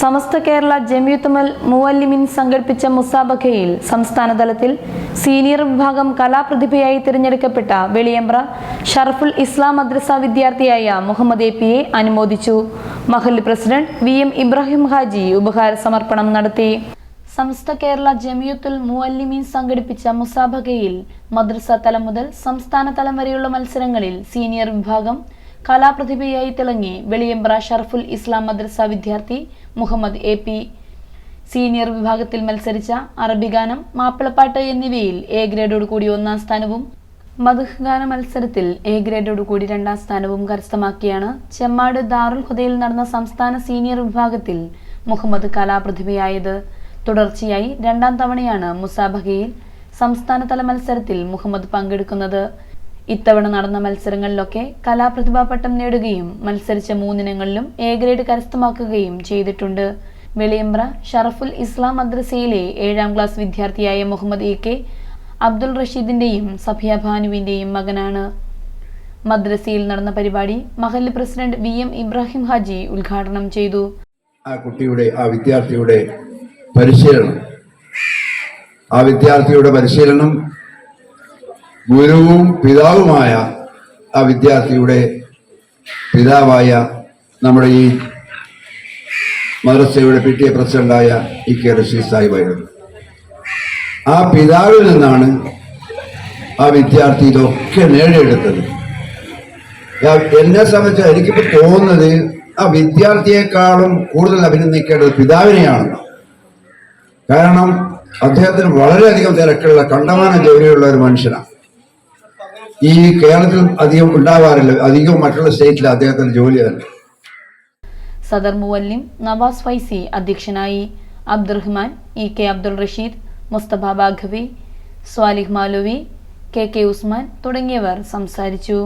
സമസ്ത കേരള ജംയുത്തമൽ മുവല്ലിമിൻ സംഘടിപ്പിച്ച മുസാബഖയിൽ സംസ്ഥാന തലത്തിൽ സീനിയർ വിഭാഗം കലാപ്രതിഭയായി തിരഞ്ഞെടുക്കപ്പെട്ട വെളിയമ്പ്ര ഷറഫുൽ ഇസ്ലാം മദ്രസ വിദ്യാർത്ഥിയായ മുഹമ്മദ് എ പിയെ അനുമോദിച്ചു. മഹല്ല് president V M Ibrahim Haji ഉപഹാര സമർപ്പണം നടത്തി. സമസ്ത കേരള ജമിയുത്തുൽ മുവല്ലിമീൻ സംഘടിപ്പിച്ച മുസാബഖയിൽ മദ്രസ തലം മുതൽ സംസ്ഥാന തലം വരെയുള്ള മത്സരങ്ങളിൽ സീനിയർ വിഭാഗം കലാപ്രതിഭയായി തിളങ്ങി വെളിയമ്പ്ര ഷർഫുൽ ഇസ്ലാം മദ്രസ വിദ്യാർത്ഥി മുഹമ്മദ് എ പി. സീനിയർ വിഭാഗത്തിൽ മത്സരിച്ച അറബി ഗാനം മാപ്പിളപ്പാട്ട് എന്നിവയിൽ എ ഗ്രേഡോട് കൂടി ഒന്നാം സ്ഥാനവും മധുഹ് ഗാന മത്സരത്തിൽ എ ഗ്രേഡോട് കൂടി രണ്ടാം സ്ഥാനവും കരസ്ഥമാക്കിയാണ് ചെമ്മാട് ദാറുൽ ഹുദയിൽ നടന്ന സംസ്ഥാന സീനിയർ വിഭാഗത്തിൽ മുഹമ്മദ് കലാപ്രതിഭയായത്. തുടർച്ചയായി രണ്ടാം തവണയാണ് മുസാബഹയിൽ സംസ്ഥാനതല മത്സരത്തിൽ മുഹമ്മദ് പങ്കെടുക്കുന്നത്. ഇത്തവണ നടന്ന മത്സരങ്ങളിലൊക്കെ കലാപ്രതിഭാ പട്ടം നേടുകയും മത്സരിച്ച മൂന്നിനങ്ങളിലും എ ഗ്രേഡ് കരസ്ഥമാക്കുകയും ചെയ്തിട്ടുണ്ട്. വെളിയമ്പ്ര ഷറഫുൽ ഇസ്ലാം മദ്രസയിലെ ഏഴാം ക്ലാസ് വിദ്യാർത്ഥിയായ മുഹമ്മദ് എ കെ അബ്ദുൾ റഷീദിന്റെയും സഫിയ ഭാനുവിന്റെയും മകനാണ്. മദ്രസയിൽ നടന്ന പരിപാടി മഹല്ല് president V M Ibrahim Haji ഉദ്ഘാടനം ചെയ്തു. ആ കുട്ടിയുടെ ആ വിദ്യാർത്ഥിയുടെ പരിശീലനം. ആ വിദ്യാർത്ഥിയുടെ പരിശീലനം ഗുരുവും പിതാവുമായ ആ വിദ്യാർത്ഥിയുടെ പിതാവായ നമ്മുടെ ഈ മദ്രസയുടെ പി ടി എ പ്രസിഡന്റായ ഇ കെ റഷീദ് സാഹിബായിരുന്നു ആ പിതാവിൽ നിന്നാണ് ആ വിദ്യാർത്ഥി ഇതൊക്കെ നേടിയെടുത്തത്. എന്നെ സംബന്ധിച്ച് എനിക്കിപ്പോൾ തോന്നുന്നത് ആ വിദ്യാർത്ഥിയെക്കാളും കൂടുതൽ അഭിനന്ദിക്കേണ്ടത് പിതാവിനെയാണ്. കാരണം അദ്ദേഹത്തിന് വളരെയധികം തിരക്കുള്ള കണ്ടമാന ജോലിയുള്ള ഒരു മനുഷ്യനാണ്. ഈ കേരളത്തിൽ അധികം ഉണ്ടാവാറില്ല. അധികം മറ്റുള്ള സ്റ്റേറ്റിൽ അദ്ദേഹത്തിന് ജോലി തന്നെ സദർ മുവല്ലിം നവാസ് ഫൈസി അധ്യക്ഷനായി Abdurahman E K Abdul Rasheed Musthafa Baqavi Swalih മാലുവി K K Usman തുടങ്ങിയവർ സംസാരിച്ചു.